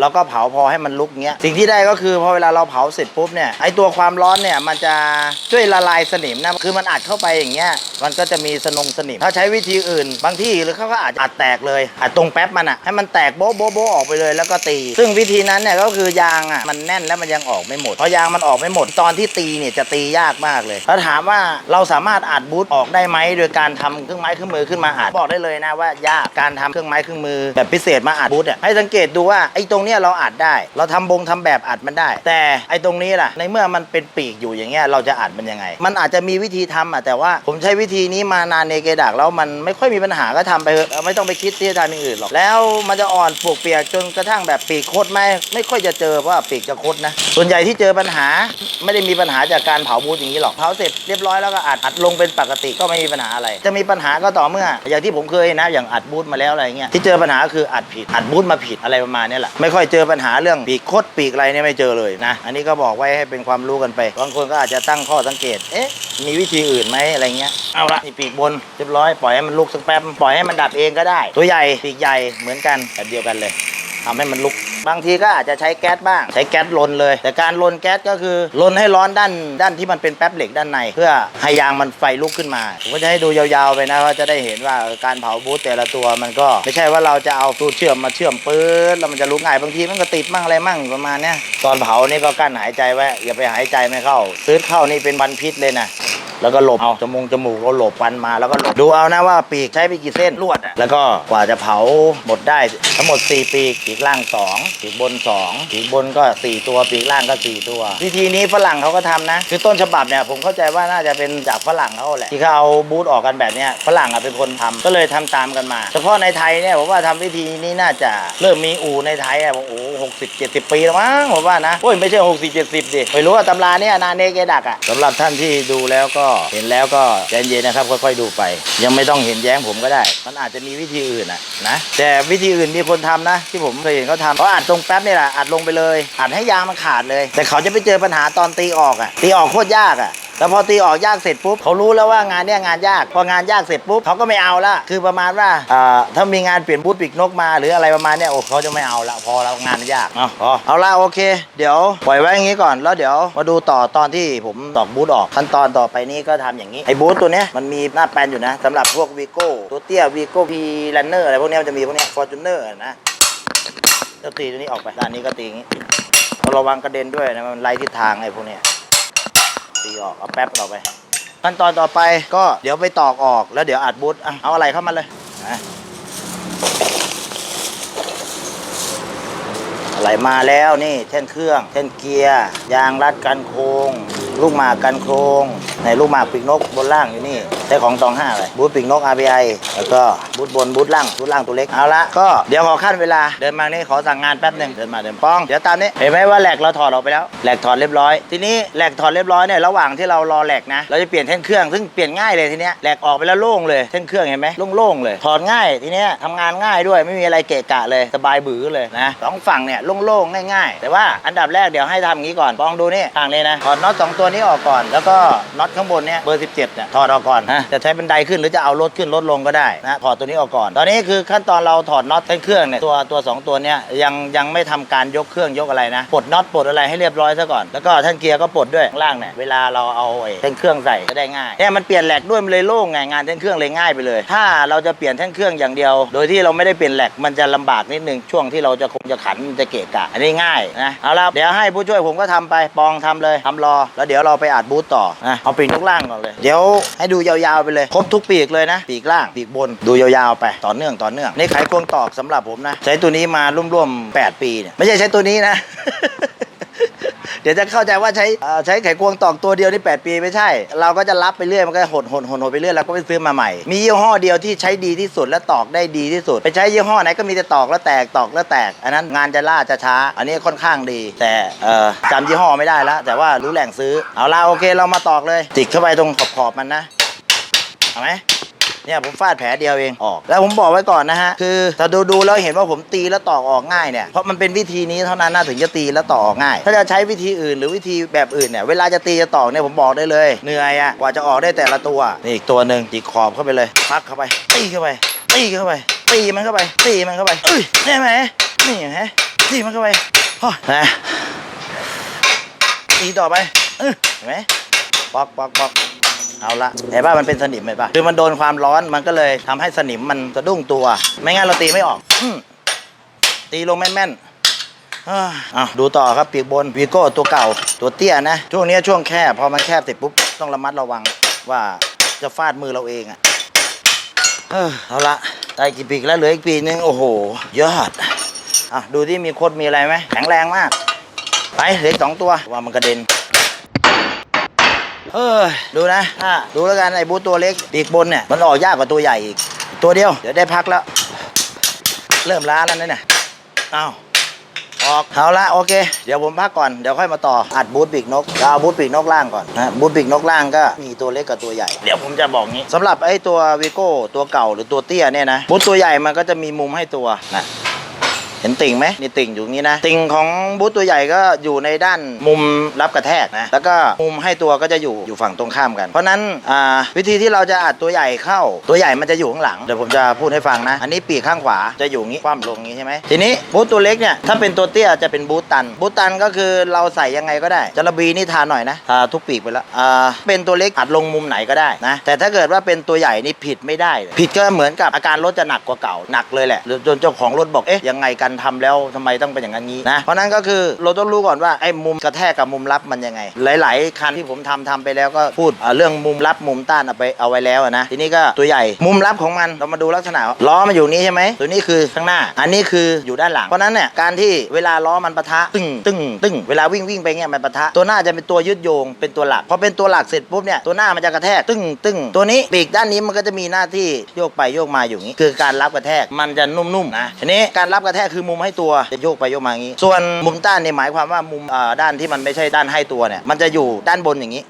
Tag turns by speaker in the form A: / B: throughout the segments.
A: แล้วก็เผาพอให้มันลุกเงี้ยสิ่งที่ได้ก็คือพอเวลาเราเผาเสร็จปุ๊บเนี่ยไอตัวความร้อนเนี่ยมันจะช่วยละลายสนิมนะคือมันอัดเข้าไปอย่างเงี้ยมันก็จะมีสนงสนิม ถ้าใช้วิธีอื่น บางที่หรือเขาก็อาจจะอัดแตกเลยอัดตรงแป๊บมันอะให้มันแตกโบ๊ะโบ๊ะโบ๊ะออกไปเลยแล้วก็ตี ซึ่งวิธีนั้นเนี่ยก็คือยางอะมันแน่นแล้วมันยังออกไม่หมดพอยางมันออกไม่หมดตอนที่ตีเนี่ยจะตียากมากเลยแล้วถามว่าเราสามารถอัดบูทออกได้ไหมโดยการทำเครื่องไม้เครื่องมือขึ้นมาอัดบอกได้เลยนะว่ายากการทำเครื่องไม้เครื่องมือแบบพิเศษมาอัดบูทเนี่ยให้สังเกตดูว่าไอ้ตรงเนี้ยเราอัดได้ เราทำบงทำแบบอัดมันได้ แต่ไอ้ตรงนี้ล่ะ ในเมื่อมันเป็นปีกอยู่อย่างเงี้ยเราจะอัดมันยังไง มันอาจจะมีวิธีทำอะแต่ว่าผมใช้วิธีนี้มานานเนเกดักแล้วมันไม่ค่อยมีปัญหาก็ทำไปเถอะไม่ต้องไปคิดที่จะทำอย่างอื่นหรอกแล้วมันจะอ่อนปวกเปียกจนกระทั่งแบบปีกโคตรไหมไม่ค่อยจะเจอเพราะว่าปีกจะโคดนะ ส่วนใหญ่ที่เจอปัญหาไม่ได้มีปัญหาจากการเผาบูทอย่างนี้หรอกเผาเสร็จเรียบร้อยแล้วก็อัดอัดลงเป็นปกติก็ไม่มีปัญหาอะไร จะมีปัญหาก็ต่อเมื่อ อย่างที่ผมเคยนะ อย่างอัดบูทมาแล้วอะไรเงี้ยที่เจอปัญหาคืออัดผิดอัดบูทมาผิดอะไรประมาณนี้แหละไม่ค่อยเจอปัญหาเรื่องปีกคดปีกอะไรเนี่ยไม่เจอเลยนะ อันนี้ก็บอกไว้ให้เป็นความรู้กันไป บางคนก็อาจจะตั้งข้อสังเกต เอ๊ะ มีวิธีอื่นไหมอะไรเงี้ย เอาละนี่ปีกบนเรียบร้อย ปล่อยให้มันลุกสักแป๊บ ปล่อยให้มันดับเองก็ได้ ตัวใหญ่ปีกใหญ่เหมือนกันแบบเดียวกันเลย ทำให้มันลุก บางทีก็อาจจะใช้แก๊สบ้าง ใช้แก๊สลนเลย แต่การลนแก๊สก็คือลนให้ร้อนด้านด้านที่มันเป็นแป๊บเหล็กด้านใน เพื่อให้ยางมันไฟลุกขึ้นมาผมก็จะให้ดูยาวๆไปนะว่าจะได้เห็นว่าการเผาบูทแต่ละตัวมันก็ไม่ใช่ว่าเราจะเอาสูตรเชื่อมมาเชื่อมปื๊ดแล้วมันจะลุกง่ายบางทีมันก็ติดมั่งอะไรมั่งประมาณเนี้ยตอนเผานี่ก็กั้นหายใจไว้อย่าไปหายใจไม่เข้าซื้อเข้านี่เป็นบันพิษเลยนะ แล้วก็หลบเอาจมูกจมูกเราหลบฟันมาแล้วก็หลบดูเอานะว่าปีกใช้ไปกี่เส้นลวดอะแล้วก็กว่าจะเผาหมดได้ทั้งหมด 4 ปีกปีกล่าง 2 ปีกบน 2 ปีกบนก็ 4 ตัวปีกล่างก็ 4 ตัว วิธีนี้ฝรั่งเขาก็ทำนะ คือต้นฉบับเนี่ยผมเข้าใจว่าน่าจะเป็นจากฝรั่งเขาแหละที่เขาเอาบูธออกกันแบบเนี้ยฝรั่งอะเป็นคนทำก็เลยทำตามกันมา เฉพาะในไทยเนี่ยผมว่าทำวิธีนี้น่าจะเริ่มมีอู่ในไทยอะผมโอ้หกสิบเจ็ดสิบปีแล้วมั้งผมว่านะโอ้ยไม่ใช่หกสิบเจ็ดสิบดิไม่รู้ว่าตำราเนี่ยนาเนเกดักอะสำหรับท่านที่ดูแล้วก็เห็นแล้วก็ใจเย็นนะครับค่อยๆดูไป ยังไม่ต้องเห็นแย้งผมก็ได้ มันอาจจะมีวิธีอื่นอะนะแต่วิธีอื่นมีคนทำนะ ที่ผมเคยเห็นเขาทำเขาอัดตรงแป๊บนี่แหละอัดลงไปเลยอัดให้ยางมันขาดเลย แต่เขาจะไปเจอปัญหาตอนตีออกอะตีออกโคตรยากอะ แล้วพอตีออกยากเสร็จปุ๊บเขารู้แล้วว่างานเนี้ยงานยาก พองานยากเสร็จปุ๊บเขาก็ไม่เอาละคือประมาณว่าเอ่อถ้ามีงานเปลี่ยนบูธปีกนกมา หรืออะไรประมาณเนี้ยโอ้เขาจะไม่เอาละพอแล้วงานยากเอาพอเอาละโอเค เดี๋ยวปล่อยไว้อย่างนี้ก่อนแล้วเดี๋ยวมาดูต่อตอนที่ผมตอกบูธออกขั้นตอนต่อไปนี้ก็ทำอย่างนี้ไอ้บูธตัวเนี้ยมันมีหน้าแปลนอยู่นะสำหรับพวกวีโก้ตัวเตี้ยวีโก้พีแลนเนอร์อะไรพวกเนี้ยมันจะมีพวกเนี้ยฟอร์จูเนอร์นะแล้วตีตัวนี้ออกไปด้านนี้ก็ตีอย่างนี้เราระวังกระเด็นด้วยนะมันไล่ทิศทางไอ้พวกเนี้ย ตีออกเอาแป๊บออไปขั้นตอนต่อไปก็เดี๋ยวไปตอกออกแล้วเดี๋ยวอัดบูทเอาอะไรเข้ามาเลยนะอะไรมาแล้วนี่เช่นเครื่องเช่นเกียร์ยางรัดกันโค้ง ลูกหมากกันโครงในลูกหมากปีกนกบนล่างอยู่นี่ใช้ของตองห้าเลยบูทปีกนก RBI แล้วก็บูทบนบูทล่างบูทล่างตัวเล็กเอาละก็เดี๋ยวขอขั้นเวลาเดินมานี่ขอสั่งงานแป๊บหนึ่งเดินมาเดินป้องเดี๋ยวตามนี้เห็นไหมว่าแหลกเราถอดออกไปแล้วแหลกถอดเรียบร้อย ทีนี้แหลกถอดเรียบร้อยเนี่ยระหว่างที่เรารอแหลกนะเราจะเปลี่ยนแท่นเครื่องซึ่งเปลี่ยนง่ายเลยทีเนี้ยแหลกออกไปแล้วโล่งเลยแท่นเครื่องเห็นไหมโล่งๆเลยถอดง่ายทีเนี้ยทำงานง่ายด้วยไม่มีอะไรเกะกะเลยสบายบือเลยนะสองฝั่งเนี่ยโล่งๆง่าย ๆ แต่ว่าอันดับแรกเดี๋ยวให้ทำอย่างนี้ก่อนปองดูนี่ทางนี้นะถอดน็อตสองตัวนี้ออกก่อน แล้วก็น็อตข้างบนเนี่ยเบอร์ 17เนี่ยถอดออกก่อนนะจะใช้บันไดขึ้นหรือจะเอารถขึ้นรถลงก็ได้นะถอดตัวนี้ออกก่อน ตอนนี้คือขั้นตอนเราถอดน็อตแท่นเครื่องเนี่ยตัวตัวสองตัวเนี่ยยังยังไม่ทำการยกเครื่องยกอะไรนะปลดน็อตปลดอะไรให้เรียบร้อยซะก่อนแล้วก็แท่านเกียร์ก็ปลดด้วยข้างล่างเนี่ยเวลาเราเอาไอ้แท่นเครื่องใส่ก็ได้ง่ายเนี่ยมันเปลี่ยนแหลกด้วยมันเลยโล่งไงงานแท่นเครื่องเลยง่ายไปเลย ถ้าเราจะเปลี่ยนแท่นเครื่องอย่างเดียว โดยที่เราไม่ได้เปลี่ยนแหลกมันจะลำบากนิดนึงช่วงที่เราจะคงจะขันมันจะเกะกะอันนี้ง่ายนะเอาละเดี๋ยวให้ผู้ช่วยผมก็ทำไปปองทำเลยทำรอแล้วเดี๋ยวเราไปอัดบูธต่อนะเอาปีกทุกล่างก่อนเลย เดี๋ยวให้ดูยาวๆไปเลยครบทุกปีกเลยนะ ปีกล่างปีกบนดูยาวๆไปต่อเนื่องต่อเนื่องนี่ไขควงตอกสำหรับผมนะ ใช้ตัวนี้มาร่วมๆ8ปีเนี่ยไม่ใช่ใช้ตัวนี้นะ เดี๋ยวจะเข้าใจว่าใช้ใช้ไขควงตอกตัวเดียวนี่ 8 ปีไม่ใช่ เราก็จะรับไปเรื่อยมันก็หดหดหดหดไปเรื่อยแล้วก็ไปซื้อมาใหม่ มียี่ห้อเดียวที่ใช้ดีที่สุดและตอกได้ดีที่สุด ไปใช้ยี่ห้อไหนก็มีแต่ตอกแล้วแตกตอกแล้วแตก อันนั้นงานจะล่าจะช้า อันนี้ค่อนข้างดี แต่จำยี่ห้อไม่ได้แล้วแต่ว่ารู้แหล่งซื้อเอาละโอเคเรามาตอกเลยจิกเข้าไปตรงขอบขอบมันนะเอาไหม เนี่ยผมฟาดแผลเดียวเองออก แล้วผมบอกไว้ก่อนนะฮะ คือถ้าดูดูแล้วเห็นว่าผมตีแล้วตอกออกง่ายเนี่ย เพราะมันเป็นวิธีนี้เท่านั้นนะถึงจะตีแล้วตอกออกง่าย ถ้าจะใช้วิธีอื่นหรือวิธีแบบอื่นเนี่ย เวลาจะตีจะตอกเนี่ยผมบอกได้เลย เหนื่อยอะกว่าจะออกได้แต่ละตัว นี่อีกตัวหนึ่งจิกขอบเข้าไปเลย พักเข้าไป ตีเข้าไป ตีเข้าไป ตีมันเข้าไป ตีมันเข้าไปเอ้ยได้ไหมนี่เห็นไหมที่มันเข้าไปโอ้ยนะตีต่อไปเออเห็นไหมปอกปอกปอก เอาละเห็นป่ะมันเป็นสนิมเห็นป่ะคือมันโดนความร้อนมันก็เลยทำให้สนิมมันสะดุ้งตัว ไม่งั้นเราตีไม่ออกอตีลงแม่นๆอ่าอ้าวดูต่อครับปีกบนวีโก้ตัวเก่าตัวเตี้ยนะช่วงนี้ช่วงแคบพอมันแคบเสร็จปุ๊บต้องระมัดระวังว่าจะฟาดมือเราเองอะเออเอาละได้กี่ปีกแล้วเหลืออีกปีนึงโอ้โหยอดอะดูที่มีโคดมีอะไรไหมแข็งแรงมากไปเหลือสองตัวว่ามันกระเด็น เอ้ยดูนะถ้าดูแล้วกันไอ้บูทตัวเล็กปีกบนเนี่ยมันออกยากกว่าตัวใหญ่อีก ตัวเดียว เดี๋ยวได้พักแล้ว เริ่มล้าแล้วนะเนี่ยอ้าวออกเอาละโอเค เดี๋ยวผมพักก่อน เดี๋ยวค่อยมาต่อ อัดบูทปีกนกจะเอาบูทปีกนกล่างก่อนนะบูทปีกนกล่างก็มีตัวเล็กกับตัวใหญ่ เดี๋ยวผมจะบอกงี้สำหรับไอ้ตัววีโก้ตัวเก่าหรือตัวเตี้ยเนี่ยนะบูทตัวใหญ่มันก็จะมีมุมให้ตัวนะ เห็นติ่งไหมนี่ติ่งอยู่นี้นะ ติ่งของบูธตัวใหญ่ก็อยู่ในด้านมุมรับกระแทกนะแล้วก็มุมให้ตัวก็จะอยู่อยู่ฝั่งตรงข้ามกัน เพราะนั้นวิธีที่เราจะอัดตัวใหญ่เข้าตัวใหญ่มันจะอยู่ข้างหลังเดี๋ยวผมจะพูดให้ฟังนะ อันนี้ปีกข้างขวาจะอยู่งี้คว่ำลงงี้ใช่ไหมทีนี้บูธตัวเล็กเนี่ยถ้าเป็นตัวเตี้ยจะเป็นบูธตันบูธตันก็คือเราใส่ยังไงก็ได้จระบีนี่ทาหน่อยนะทาทุกปีกไปแล้วเป็นตัวเล็กอัดลงมุมไหนก็ได้นะแต่ถ้าเกิดว่าเป็นตัวใหญ่นี่ผิดไม่ได้ ผิดก็เหมือนกับอาการรถจะหนักกว่าเก่าหนักเลยแหละจนเจ้าของรถบอกเอ๊ะยังไงกันทำแล้วทำไมต้องเป็นอย่างนั้นงี้นะเพราะนั้นก็คือเราต้องรู้ก่อนว่าไอ้มุมกระแทกกับมุมรับมันยังไง หลาย ๆ คันที่ผมทำทำไปแล้วก็พูดเรื่องมุมรับมุมต้านเอาไปเอาไว้แล้วนะทีนี้ก็ตัวใหญ่มุมรับของมันเรามาดูลักษณะล้อมันอยู่นี้ใช่ไหมตัวนี้คือข้างหน้า อันนี้คืออยู่ด้านหลังเพราะนั้นเนี่ยการที่เวลาล้อมันปะทะตึงตึงตึงเวลาวิ่งวิ่งไปเงี้ยมันปะทะตัวหน้าจะเป็นตัวยึดโยงเป็นตัวหลักพอเป็นตัวหลักเสร็จปุ๊บเนี่ยตัวหน้ามันจะกระแทกตึงตึงตัวนี้ปีกด้านนี้มันก็จะมีหน้าที่โยกไปโยกมาอยู่นี้ คือการรับกระแทกมันจะนุ่มๆนะทีนี้การรับกระแทกคือมุมให้ตัวจะโยกไปโยกมาอย่างนี้ ส่วนมุมต้านเนี่ยหมายความว่ามุมอ่อด้านที่มันไม่ใช่ด้านให้ตัวเนี่ยมันจะอยู่ด้านบนอย่างนี้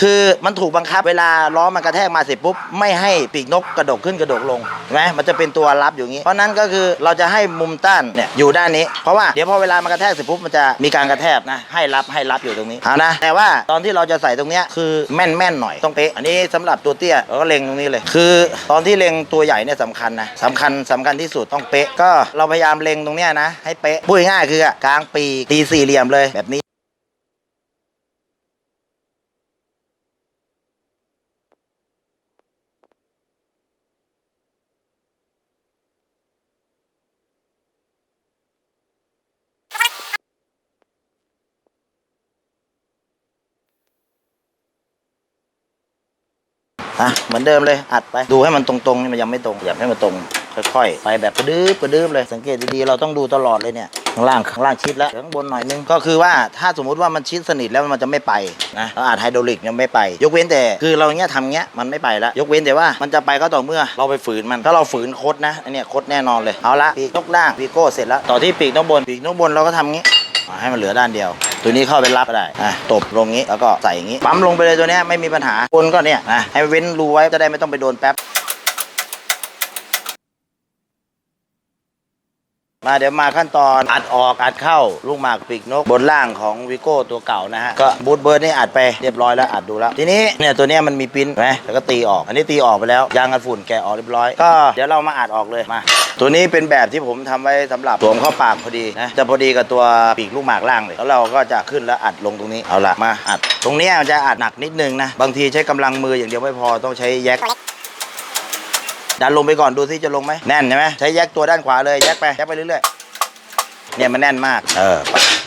A: คือมันถูกบังคับเวลาล้อมันกระแทกมาเสร็จปุ๊บไม่ให้ปีกนกกระดกขึ้นกระดกลงเห็นไหมมันจะเป็นตัวรับอยู่งี้ เพราะนั้นก็คือเราจะให้มุมต้านเนี่ยอยู่ด้านนี้ เพราะว่าเดี๋ยวพอเวลามันกระแทกเสร็จปุ๊บมันจะมีการกระแทกนะให้รับให้รับอยู่ตรงนี้เอานะแต่ว่าตอนที่เราจะใส่ตรงเนี้ยคือแม่นแม่นหน่อยต้องเป๊ะอันนี้สำหรับตัวเตี้ยเราก็เล็งตรงนี้เลย คือตอนที่เล็งตัวใหญ่เนี่ยสำคัญนะสำคัญสำคัญที่สุดต้องเป๊ะก็เราพยายามเล็งตรงเนี้ยนะให้เป๊ะพูดง่ายคือกลางปีตีสี่เหลี่ยมเลยแบบนี้ อะเหมือนเดิมเลยอัดไปดูให้มันตรงๆนี่มันยังไม่ตรงอยากให้มันตรงค่อยๆไปแบบกระดื้อกระดื้อเลยสังเกตดีๆเราต้องดูตลอดเลยเนี่ยข้างล่างข้างล่างชิดแล้วข้างบนหน่อยนึงก็คือว่าถ้าสมมุติว่ามันชิดสนิทแล้วมันจะไม่ไปนะเราอัดไฮดรอลิกยังไม่ไป ยกเว้นแต่คือเราเนี้ยทำเงี้ยมันไม่ไปแล้ว ยกเว้นแต่ว่ามันจะไปก็ต่อเมื่อเราไปฝืนมันถ้าเราฝืนโคดนะอันเนี้ยโคดแน่นอนเลยเอาละปีกนกล่างปีโก้เสร็จแล้วต่อที่ปีกนกบนปีกนกบนเราก็ทำงี้ให้มันเหลือด้านเดียว ตัวนี้เข้าไปรับก็ได้อะตบลงงี้แล้วก็ใส่อย่างงี้ ปั๊มลงไปเลยตัวเนี้ยไม่มีปัญหาคนก็เนี่ยนะให้เว้นรูไว้จะได้ไม่ต้องไปโดนแป๊บ มาเดี๋ยวมาขั้นตอนอัดออกอัดเข้าลูกหมากปีกนก บนล่างของวิโก้ตัวเก่านะฮะก็บูทเบิร์ดนี่อัดไปเรียบร้อยแล้วอัดดูแล้ว ทีนี้เนี่ยตัวเนี้ยมันมีปิ้นไหมแล้วก็ตีออก อันนี้ตีออกไปแล้วยางกันฝุ่นแกะออกเรียบร้อยก็เดี๋ยวเรามาอัดออกเลยมา ตัวนี้เป็นแบบที่ผมทำไว้สำหรับสวมเข้าปากพอดีนะจะพอดีกับตัวปีกลูกหมากล่างเลยแล้วเราก็จะขึ้นแล้วอัดลงตรงนี้เอาละมาอัด ตรงเนี้ยมันจะอัดหนักนิดนึงนะบางทีใช้กำลังมืออย่างเดียวไม่พอต้องใช้แยก ดันลงไปก่อนดูซิจะลงไหมแน่นใช่ไหมใช้แยกตัวด้านขวาเลยแยกไปแยกไปเรื่อยๆเนี่ยมันแน่นมากเออ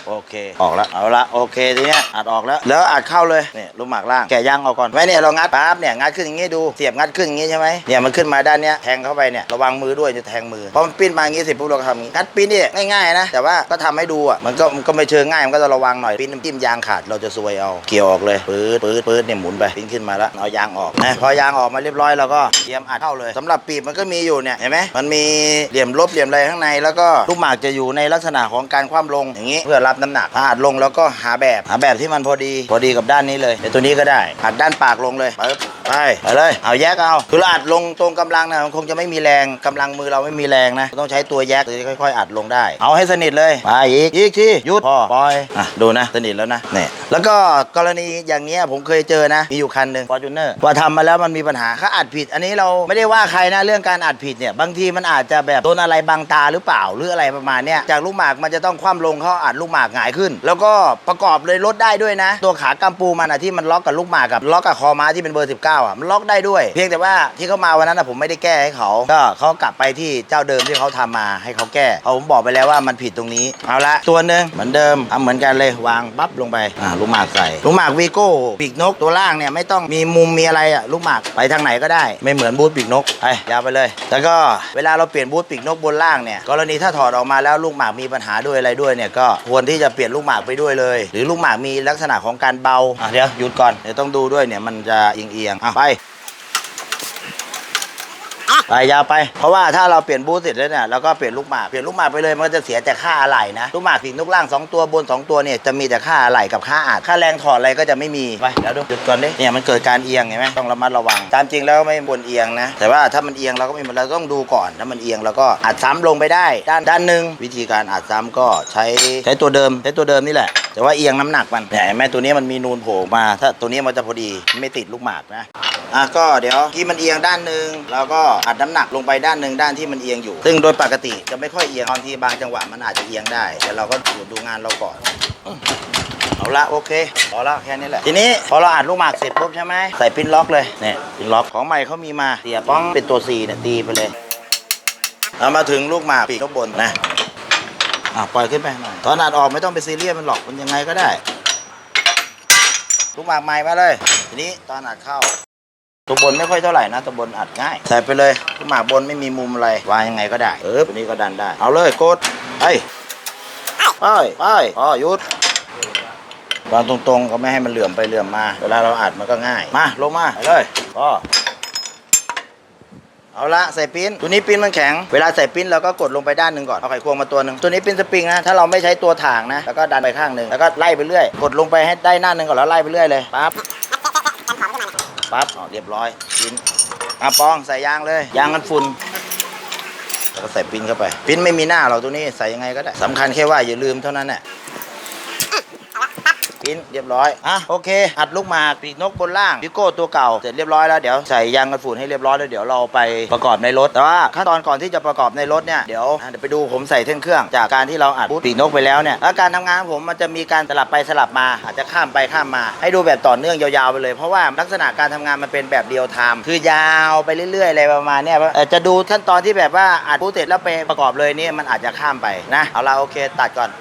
A: โอเคออกแล้วเอาละโอเคทีเนี้ยอัดออกแล้วแล้วอัดเข้าเลยเนี่ยลูกหมากล่างแกะยางออกก่อนไว้เนี่ยเรางัดปั๊บเนี่ยงัดขึ้นอย่างงี้ดูเสียบงัดขึ้นอย่างงี้ใช่ไหมเนี่ยมันขึ้นมาด้านเนี้ยแทงเข้าไปเนี่ยระวังมือด้วยจะแทงมือพอมันปิ้นมาอย่างงี้เสร็จปุ๊บเราก็ทำอย่างงี้งัดปิ้นนี่ง่ายๆนะแต่ว่าก็ทำให้ดูอะมันก็มันก็ไม่เชิงง่ายมันก็จะระวังหน่อยปิ้นน้ำจิ้มยางขาดเราจะซวยเอาเกี่ยวออกเลยปื๊ดปื๊ดปื๊ดเนี่ยหมุนไปปิ้นขึ้นมาแล้วเอายางออกนะพอยางออกมาเรียบร้อยเราก็เตรียมอัดเข้าเลยสำหรับปีบมันก็มีอยู่เนี่ยเห็นไหมมันมีเหลี่ยมลบเหลี่ยมอะไรข้างในแล้วก็ลูกหมากจะอยู่ในลักษณะของการคว่ำลงอย่างนี้เพื่อรับน้ำหนักพออัดลงแล้วก็หาแบบหาแบบที่มันพอดี พอดีกับด้านนี้เลยเดี๋ยวตัวนี้ก็ได้อัดด้านปากลงเลยปึ๊บ ไปไปเลยเอาแยกเอาคือเราอัดลงตรงกำลังนะมันคงจะไม่มีแรงกำลังมือเราไม่มีแรงนะ ต้องใช้ตัวแยกถึงจะค่อย ๆ อัดลงได้ เอาให้สนิทเลยไปอีกอีกทีหยุดพอปล่อยอะดูนะสนิทแล้วนะเนี่ยแล้วก็กรณีอย่างเงี้ยผมเคยเจอนะ มีอยู่คันหนึ่งฟอร์จูเนอร์ว่าทำมาแล้วมันมีปัญหาเขาอัดผิด อันนี้เราไม่ได้ว่าใครนะเรื่องการอัดผิดเนี่ยบางทีมันอาจจะแบบโดนอะไรบังตาหรือเปล่าหรืออะไรประมาณเนี้ยจากลูกหมากมันจะต้องคว่ำลงเขาอัดลูกหมากหงายขึ้น แล้วก็ประกอบเลยลดได้ด้วยนะ ตัวขากำปูมันอะที่มันล็อกกับลูกหมากกับล็อกกับคอม้าที่เป็นเบอร์ 19อะมันล็อกได้ด้วย เพียงแต่ว่าที่เขามาวันนั้นอะผมไม่ได้แก้ให้เขาก็เขากลับไปที่เจ้าเดิมที่เขาทำมาให้เขาแก้เอาผมบอกไปแล้วว่ามันผิดตรงนี้เอาละตัวหนึ่งเหมือนเดิมทำเหมือนกันเลยวางปั๊บลงไปอ่าลูกหมากใส่ลูกหมากวีโก้ปีกนกตัวล่างเนี่ยไม่ต้องมีมุมมีอะไรอะลูกหมากไปทางไหนก็ได้ ไม่เหมือนบูธปีกนกไปยาวไปเลย แล้วก็เวลาเราเปลี่ยนบูธปีกนกบนล่างเนี่ยกรณีถ้าถอดออกมาแล้วลูกหมากมีปัญหาด้วยอะไรด้วยเนี่ยก็ควรที่จะเปลี่ยนลูกหมากไปด้วยเลย หรือลูกหมากมีลักษณะของการเบาอะเดี๋ยวหยุดก่อนเดี๋ยวต้องดูด้วยเนี่ยมันจะเอียงๆอะ ไปยาวไป เพราะว่าถ้าเราเปลี่ยนบูธเสร็จแล้วเนี่ยเราก็เปลี่ยนลูกหมากเปลี่ยนลูกหมากไปเลยมันก็จะเสียแต่ค่าอะไหล่นะลูกหมากปีกนกล่าง2ตัวบน2ตัวเนี่ยจะมีแต่ค่าอะไหล่กับค่าอัดค่าแรงถอดอะไรก็จะไม่มีไปเดี๋ยวดูหยุดก่อนดิเนี่ยมันเกิดการเอียงเห็นไหมต้องระมัดระวัง ตามจริงแล้วไม่ควรเอียงนะ แต่ว่าถ้ามันเอียงเราก็ไม่เราต้องดูก่อนถ้ามันเอียงเราก็อัดซ้ำลงไปได้ ด้านด้านหนึ่งวิธีการอัดซ้ำก็ใช้ใช้ตัวเดิมใช้ตัวเดิมนี่แหละแต่ว่าเอียงน้ำหนักมันเนี่ยเห็นไหมตัวนี้มันมีนูนโผล่มา ถ้าตัวนี้มันจะพอดีไม่ติดลูกหมากนะ อะก็เดี๋ยวที่มันเอียงด้านหนึ่งแล้วก็อัดน้ำหนักลงไปด้านหนึ่งด้านที่มันเอียงอยู่ ซึ่งโดยปกติจะไม่ค่อยเอียงบางทีบางจังหวะมันอาจจะเอียงได้แต่เราก็ดูดูงานเราก่อนเอาละโอเคพอละแค่นี้แหละทีนี้พอเราอัดลูกหมากเสร็จปุ๊บใช่ไหมใส่ปิ้นล็อกเลยเนี่ยปิ้นล็อกของใหม่เขามีมาเสียบป้องเป็นตัว C เนี่ยตีไปเลยเอามาถึงลูกหมากปีกข้างบนนะอะปล่อยขึ้นไปหน่อยตอนอัดออกไม่ต้องไปซีเรียสมันหรอกมันยังไงก็ได้ ลูกหมากใหม่มาเลย ทีนี้ตอนอัดเข้า ตัวบนไม่ค่อยเท่าไหร่นะตัวบนอัดง่ายใส่ไปเลยลูกหมากบนไม่มีมุมอะไรวางยังไงก็ได้เออตัวนี้ก็ดันได้ เอาเลยกดไปไปไปอ๋อหยุดวางตรงๆก็ไม่ให้มันเหลื่อมไปเหลื่อมมา เวลาเราอัดมันก็ง่าย มาลงมาไปเลยพอเอาละใส่ปิ้นตัวนี้ปิ้นมันแข็ง เวลาใส่ปิ้นเราก็กดลงไปด้านหนึ่งก่อน เอาไขควงมาตัวหนึ่งตัวนี้ปิ้นสปริงนะ ถ้าเราไม่ใช้ตัวถ่างนะ แล้วก็ดันไปข้างหนึ่งแล้วก็ไล่ไปเรื่อย กดลงไปให้ได้หน้าหนึ่งก่อนแล้วไล่ไปเรื่อยเลยปั๊บ ปั๊บอ๋อเรียบร้อยปิ้นอะปองใส่ยางเลยยางกันฝุ่นแล้วก็ใส่ปิ้นเข้าไป ปิ้นไม่มีหน้าเราตัวนี้ใส่ยังไงก็ได้สำคัญแค่ว่าอย่าลืมเท่านั้นแหละ ปิ้นเรียบร้อยอะโอเค อัดลูกหมากปีกนกบนล่างพิโก้ตัวเก่าเสร็จเรียบร้อยแล้วเดี๋ยวใส่ยางกันฝุ่นให้เรียบร้อยแล้วเดี๋ยวเราไปประกอบในรถแต่ว่าขั้นตอนก่อนที่จะประกอบในรถเนี่ยเดี๋ยวอะเดี๋ยวไปดูผมใส่เท่งเครื่อง จากการที่เราอัดปีกนกไปแล้วเนี่ยแล้วการทำงานของผมมันจะมีการสลับไปสลับมา อาจจะข้ามไปข้ามมา ให้ดูแบบต่อเนื่องยาวๆไปเลย เพราะว่าลักษณะการทำงานมันเป็นแบบเดียวไทม์คือยาวไปเรื่อยๆอะไรประมาณเนี้ยเอ่อจะดูขั้นตอนที่แบบว่าอัดปุ๊บเสร็จแล้วไปประกอบเลยเนี่ยมันอาจจะข้ามไปนะเอาละโอเคตัดก่อน